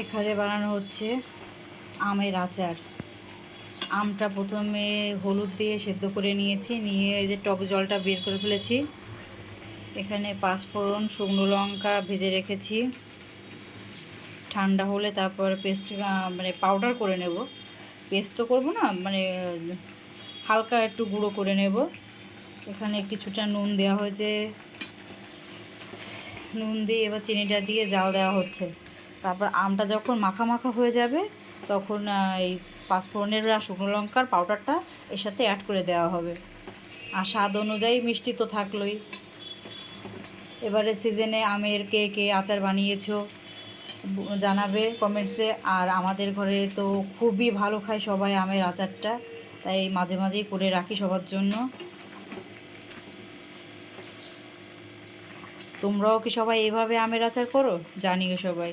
এখানে বানানো হচ্ছে আমের আচার। আমটা প্রথমে হলুদ দিয়ে সেদ্ধ করে নিয়েছি, নিয়ে এই যে টক জলটা বের করে ফেলেছি। এখানে পাঁচফোড়ন, শুকনো লঙ্কা ভেজে রেখেছি। ঠান্ডা হলে তারপর পেস্ট মানে পাউডার করে নেব। পেস্ট তো করব না মানে হালকা একটু গুঁড়ো করে নেব। এখানে কিছুটা নুন দেওয়া হয়েছে। নুন দিয়ে এবার চিনিটা দিয়ে জাল দেওয়া হচ্ছে। তারপর আমটা যখন মাখা মাখা হয়ে যাবে, তখন এই পাঁচফোড়নের আর শুকনো লঙ্কার পাউডারটা এর সাথে অ্যাড করে দেওয়া হবে। আর স্বাদ অনুযায়ী মিষ্টি তো থাকলোই। এবারে সিজনে আমের কে কে আচার বানিয়েছো জানাবে কমেন্টসে আর আমাদের ঘরে তো খুবই ভালো খায় সবাই আমের আচারটা, তাই মাঝে মাঝেই করে রাখি সবার জন্য। তোমরাও কি সবাই এভাবে আমের আচার করো? জানিও সবাই।